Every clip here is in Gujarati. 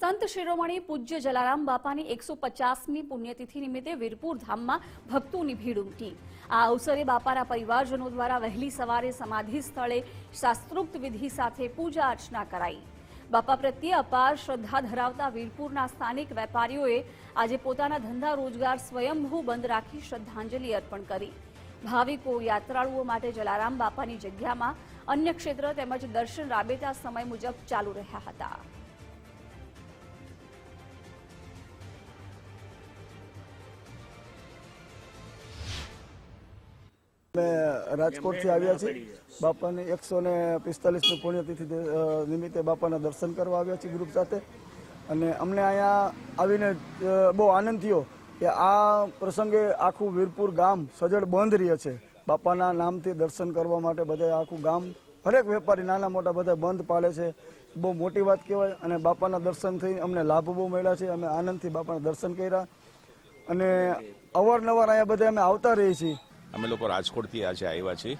સંત શિરોમણી પૂજ્ય જલારામ બાપાની એકસો પચાસમી પુણ્યતિથિ નિમિત્તે વીરપુર ધામમાં ભક્તોની ભીડ ઉમટી. આ અવસરે બાપાના પરિવારજનો દ્વારા વહેલી સવારે સમાધિ સ્થળે શાસ્ત્રોક્ત વિધિ સાથે પૂજા અર્ચના કરાઈ. બાપા પ્રત્યે અપાર શ્રદ્ધા ધરાવતા વીરપુરના સ્થાનિક વેપારીઓએ આજે પોતાના ધંધા રોજગાર સ્વયંભૂ બંધ રાખી શ્રદ્ધાંજલિ અર્પણ કરી. ભાવિકો, યાત્રાળુઓ માટે જલારામ બાપાની જગ્યામાં અન્ય ક્ષેત્ર તેમજ દર્શન રાબેતા સમય મુજબ ચાલુ રહ્યા હતા. અમે રાજકોટથી આવ્યા છીએ. બાપાની એકસો ને પિસ્તાલીસની પુણ્યતિથિ નિમિત્તે બાપાના દર્શન કરવા આવ્યા છીએ ગ્રુપ સાથે. અને અમને અહીંયા આવીને બહુ આનંદ થયો કે આ પ્રસંગે આખું વીરપુર ગામ સજળ બંધ રહે છે. બાપાના નામથી દર્શન કરવા માટે બધા આખું ગામ, હરેક વેપારી, નાના મોટા બધા બંધ પાડે છે. બહુ મોટી વાત કહેવાય અને બાપાના દર્શનથી અમને લાભ બહુ મળ્યા છે. અમે આનંદથી બાપાના દર્શન કર્યા. અને અવારનવાર અહીંયા બધા અમે આવતા રહીએ છીએ. અમે લોકો રાજકોટથી આજે આવ્યા છીએ.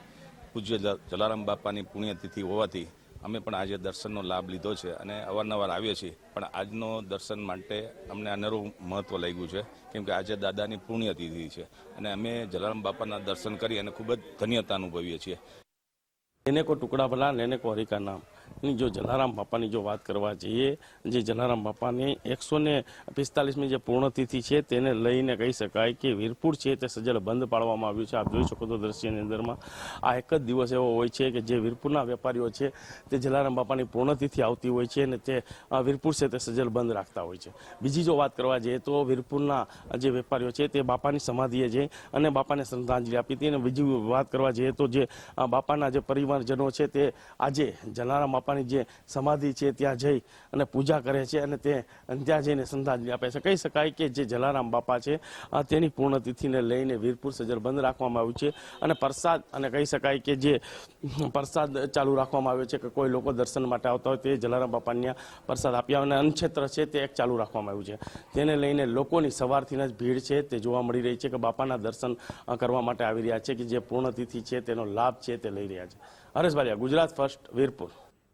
પૂજ્ય જલારામ બાપાની પુણ્યતિથિ હોવાથી અમે પણ આજે દર્શનનો લાભ લીધો છે અને અવારનવાર આવીએ છીએ. પણ આજનો દર્શન માટે અમને અનેરું મહત્વ લાગ્યું છે, કેમ કે આજે દાદાની પુણ્યતિથિ છે અને અમે જલારામ બાપાના દર્શન કરી અને ખૂબ જ ધન્યતા અનુભવીએ છીએ. એને કો ટુકડા ભલા લેને કો હરિકા નામ. ની જો જલારામ બાપાની જો વાત કરવા જઈએ, જે જલારામ બાપાની એકસો ને પિસ્તાલીસમી જે પૂર્ણતિથિ છે તેને લઈને કહી શકાય કે વીરપુર છે તે સજ્જડ બંધ પાડવામાં આવ્યું છે. આપ જોઈ શકો તો દ્રશ્યની અંદરમાં આ એક જ દિવસ એવો હોય છે કે જે વીરપુરના વેપારીઓ છે તે જલારામ બાપાની પૂર્ણતિથિ આવતી હોય છે અને તે વીરપુર છે તે સજ્જડ બંધ રાખતા હોય છે. બીજી જો વાત કરવા જઈએ તો વીરપુરના જે વેપારીઓ છે તે બાપાની સમાધિએ જઈ અને બાપાને શ્રદ્ધાંજલિ આપી હતી. અને બીજી વાત કરવા જઈએ તો જે બાપાના જે પરિવારજનો છે તે આજે જલારામ બાપાની જે સમાધિ છે, ત્યાં જઈ અને પૂજા કરે છે અને તે ત્યાં જઈને શ્રદ્ધાંજલિ આપે છે. કહી શકાય કે જે જલારામ બાપા છે તેની પૂર્ણતિથિને લઈને વીરપુર સજર બંધ રાખવામાં આવ્યું છે અને પ્રસાદ અને કહી શકાય કે જે પ્રસાદ ચાલુ રાખવામાં આવ્યો છે કે કોઈ લોકો દર્શન માટે આવતા હોય તે જલારામ બાપાની પ્રસાદ આપ્યા અને અન્નક્ષેત્ર છે તે એક ચાલુ રાખવામાં આવ્યું છે. તેને લઈને લોકોની સવારથી જ ભીડ છે તે જોવા મળી રહી છે કે બાપાના દર્શન કરવા માટે આવી રહ્યા છે કે જે પૂર્ણતિથિ છે તેનો લાભ છે તે લઈ રહ્યા છે. હરેશ બારિયા ગુજરાત ફર્સ્ટ વીરપુર.